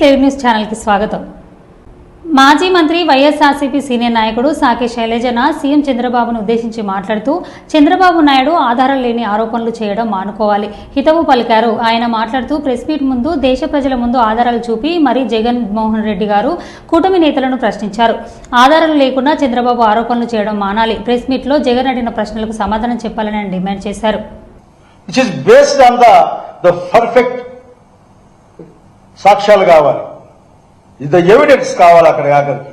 Telugu news ఛానల్కి స్వాగతం. మాజీ మంత్రి వైఎస్ఆర్సీపీ సీనియర్ నాయకుడు సాకే శైలజన సీఎం చంద్రబాబును ఉద్దేశించి మాట్లాడుతూ చంద్రబాబు నాయుడు ఆధారాలు లేని ఆరోపణలు చేయడం మానుకోవాలి హితవు పలికారు. ఆయన మాట్లాడుతూ ప్రెస్ మీట్ ముందు దేశ ప్రజల ముందు ఆధారాలు చూపి మరీ జగన్ మోహన్ రెడ్డి గారు కూటమి నేతలను ప్రశ్నించారు. ఆధారాలు లేకుండా చంద్రబాబు ఆరోపణలు చేయడం మానాలి. ప్రెస్ మీట్లో జగన్ అడిగిన ప్రశ్నలకు సమాధానం చెప్పాలని డిమాండ్ చేశారు. బేస్డ్ ఆన్ ద పర్ఫెక్ట్ సాక్ష్యాలు కావాలి. ఇది ఎవిడెన్స్ కావాలి అక్కడ ఆఖరికి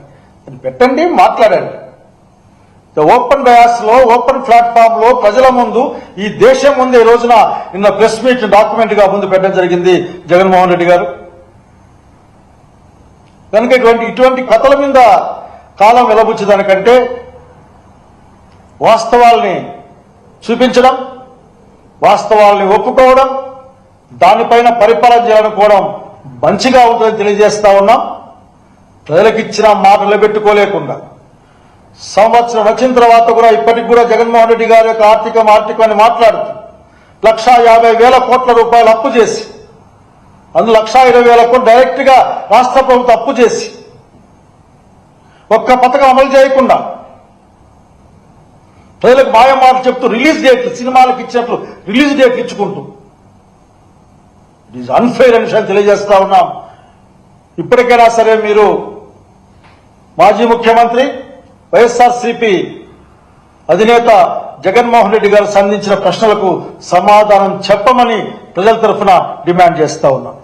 పెట్టండి మాట్లాడండి. ద ఓపెన్ బయాస్లో ఓపెన్ ప్లాట్ఫామ్లో ప్రజల ముందు ఈ దేశం ముందు ఈ రోజున నిన్న ప్రెస్ మీట్ డాక్యుమెంట్గా ముందు పెట్టడం జరిగింది జగన్మోహన్ రెడ్డి గారు. కనుక ఇటువంటి ఇటువంటి కథల మీద కాలం వెలబుచ్చేదానికంటే వాస్తవాల్ని చూపించడం వాస్తవాల్ని ఒప్పుకోవడం దానిపైన పరిపాలన చేయాలనుకోవడం మంచిగా ఉంటుందని తెలియజేస్తా ఉన్నాం. ప్రజలకు ఇచ్చిన మాట నిలబెట్టుకోలేకుండా. సంవత్సరం వచ్చిన తర్వాత కూడా ఇప్పటికి కూడా జగన్మోహన్ రెడ్డి గారి యొక్క ఆర్థికం ఆర్థికం అని మాట్లాడుతూ లక్షా యాభై వేల కోట్ల రూపాయలు అప్పు చేసి అందులో లక్షా ఇరవై వేల కోట్లు డైరెక్ట్గా రాష్ట్ర ప్రభుత్వం అప్పు చేసి ఒక్క పథకం అమలు చేయకుండా ప్రజలకు మాయ మాట చెప్తూ రిలీజ్ డేట్లు సినిమాలకు ఇచ్చినట్లు రిలీజ్ డేట్లు ఇచ్చుకుంటూ ఇట్ ఈజ్ అన్ఫెయిర్ అని విషయం తెలియజేస్తా ఉన్నాం. ఇప్పటికైనా సరే మీరు మాజీ ముఖ్యమంత్రి వైఎస్ఆర్సీపీ అధినేత జగన్మోహన్ రెడ్డి గారు సంధించిన ప్రశ్నలకు సమాధానం చెప్పమని ప్రజల తరఫున డిమాండ్ చేస్తా ఉన్నాం.